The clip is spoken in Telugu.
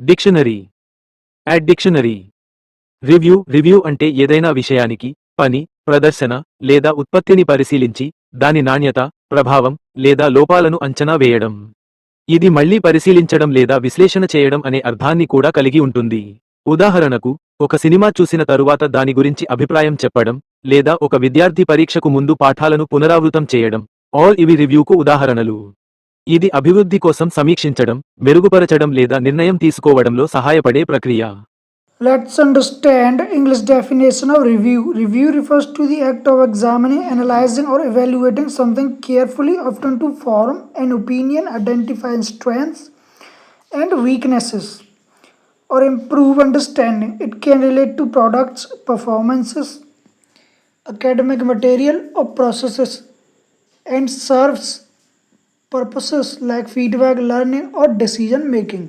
Dictionary. Add dictionary review review అంటే ఏదైనా విషయానికి పని ప్రదర్శన లేదా ఉత్పత్తిని పరిశీలించి దాని నాణ్యత ప్రభావం లేదా లోపాలను అంచనా వేయడం. ఇది మళ్ళీ పరిశీలించడం లేదా విశ్లేషణ చేయడం అనే అర్థాన్ని కూడా కలిగి ఉంటుంది. ఉదాహరణకు ఒక సినిమా చూసిన తరువాత దాని గురించి అభిప్రాయం చెప్పడం లేదా ఒక విద్యార్థి పరీక్షకు ముందు పాఠాలను పునరావృతం చేయడం. ఆల్ ఇవి రివ్యూకు ఉదాహరణలు. ఇది అభివృద్ధి కోసం సమీక్షించడం మెరుగుపరచడం లేదా నిర్ణయం తీసుకోవడంలో సహాయపడే ప్రక్రియ Let's understand English definition of review. Review refers to the act of examining, analyzing, or evaluating something carefully, often to form an opinion, identify strengths and weaknesses, or improve understanding. It can relate to products, performances, academic material, or processes, and serves purposes like feedback learning और डिसीज़न मेकिंग